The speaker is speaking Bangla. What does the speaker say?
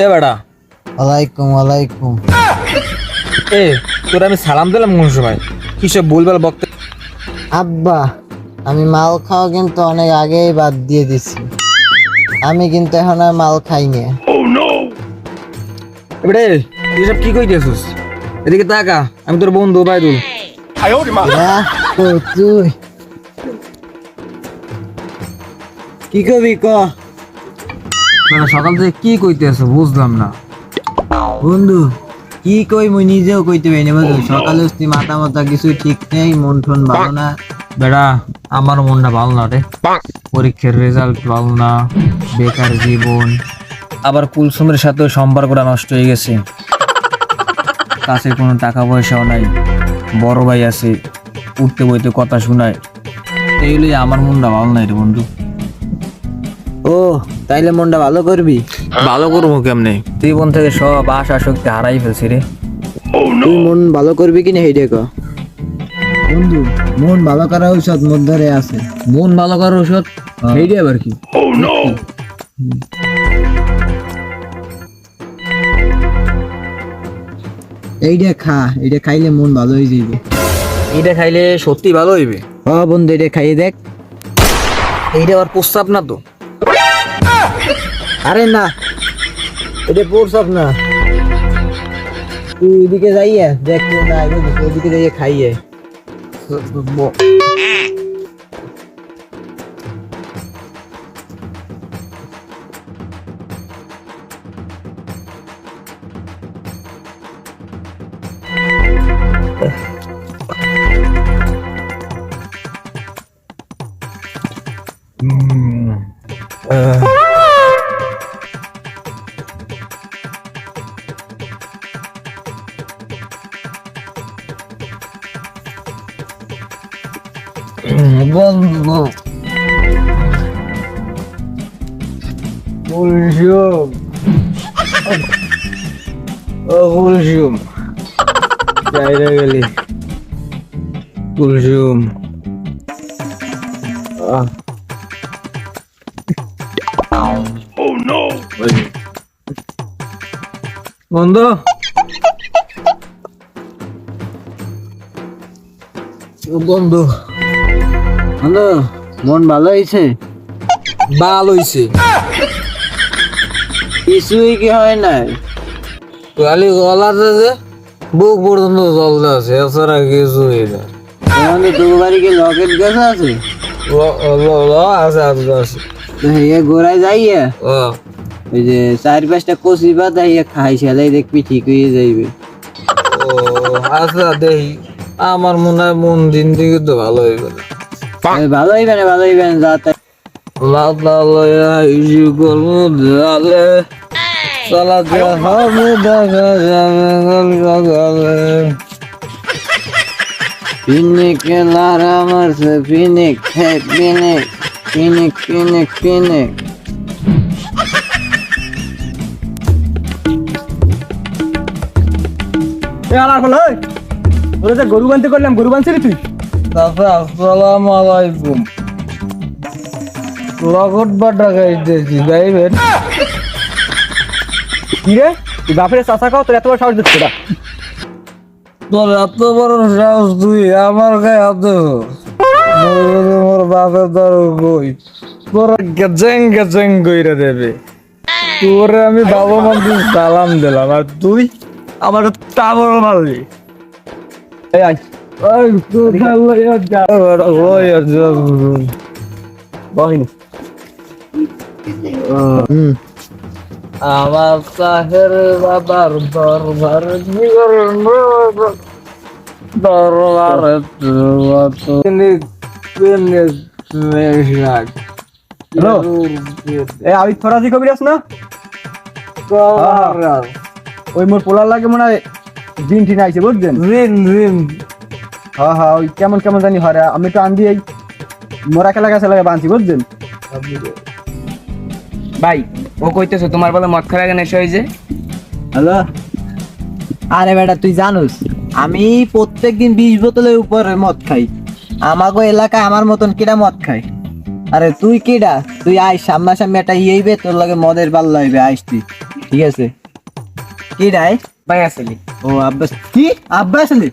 এ বেটা ওয়ালাইকুম ওয়ালাইকুম। এ তোর আমি সালাম দিলাম কোন সময়? কিসব ভুলভাল বক্তে আব্বা আমি মাল খাওয়া কিন্তু অনেক আগেই বাদ দিয়ে দিছি। আমি কিন্তু এখন আর মাল খাই না। এবারে সব কি কই দিয়েছিস এদিকে তাকা আমি তোর বন্ধু বাইদুল তুই? কি কবি ক? বেটা সকাল থেকে কি কইতে আছো বুঝলাম না। বন্ধু কি কই মুই নিজেও কইতে পারি না বুঝলি সকালে উঠছি মাথা মাথা কিছু ঠিক নেই মন টন ভালো না। বেড়া আমার মনটা ভালো না রে। পরীক্ষার রেজাল্ট ভালো না বেকার জীবন। আবার কুলসুমের সাথেও সম্পর্কটা নষ্ট হয়ে গেছে। কাছে কোনো টাকা পয়সাও নাই বড় ভাই আছে উঠতে বইতে কথা শোনায়। এইগুলি আমার মনটা ভালো নাই রে বন্ধু। ও তাইলে মনটা ভালো করবি? ভালো করব কেমনে? জীবন থেকে সব আশা শক্তি হারাই ফেলছি রে। তুই মন ভালো করবি কিনা হেডে ক বন্ধু মন ভালো করা ঔষধ মধ্যে আছে। মন ভালো করার ঔষধ? এইটাই আবার কি? এইটা খা এইটা খাইলে মন ভালো হয়ে যাবে এটা খাইলে সত্যি ভালো হইবে? হ বন্ধু এটা খাইয়ে দেখ। এইটা আবার প্রস্তাব না তো? আরে না, এটা পড়ছস না। তুই ওইদিকে যাইয়া, দেখ কেউ না আগে ওইদিকে যাইয়ে খাইয়ে। বন্ধু। কুলসুম ও কুলসুম বাইরে গেলি। কুলসুম। বন্ধু। বন্ধু। হ্যালো মন ভালো হয়েছে? ভালো হইছে কিছুই কি হয় নাই? খালি গলাতে যে বুক পর্যন্ত জলতে আছে এছাড়া কিছুই না। আমাদের তোর বাড়ি কি লকেট গাছ আছে? আছে আছে আছে। তো গোড়ায় যাইয়া? ওই যে চার পাঁচটা কচি পাতা ইয়ে খাই সেলাই দেখবি ঠিক হয়ে যাইবে। ও আচ্ছা দেখি। আমার মনে হয় মন দিন থেকে তো ভালো হইবে না। এ, ভালো হইবে না ভালো হইবে না যা তাই লাদা লয়া ইজু করমু দেয়ালে সালাতে হবে দেখা যাবে গল সকালে পিনিক লারা মারছে পিনিক পিনিক পিনিক পিনিক পিনিক এ আলার ওরে গরু বানতে করলাম গরু বানছিলি তুই? দাদা আসসালামু আলাইকুম। লগট যাইবেন? তুই বাপের চাষা খাও তোর এত বড় সাহস দিচ্ছে না। তোর এত বড় সাহস তুই আমার গায়ে হাত মোর বাপের দর তোর গেজেং গেজেং কইরা দেবে। তোরে আমি বাবা মন্দির সালাম দিলাম আর তুই আমার টাবর মারলি। এই আয়। আমার চাহের বাবার দরবার দরবার হ্যালো এ আমি ফরাজি কবির আস না ওই মোর পোলার লাগে মনে হয় দিন টিন আইছে বুঝছেন হ্যাঁ হ্যাঁ ওই কেমন কেমন জানি হয় রে। আমি তো আন্দি এই মোরা খেলা গাছে লাগে বানছি বুঝছেন? ভাই ও কইতেছো তোমার বলে মদ খাওয়া কেন এসে হয়েছে? হ্যালো? আরে বেটা তুই জানোস আমি প্রত্যেকদিন বিশ বোতলের উপরে মদ খাই। আমাগো এলাকায় আমার মতন কিরা মদ খায়? আরে তুই কিডা? তুই আয় সামনাসামনি একটা ইয়েইবে তোর লাগে মদের পাল্লা হইবে আইস তুই ঠিক আছে? কি রায় ভাই আসলি। ও আব্বাস কি? আব্বাস আলী?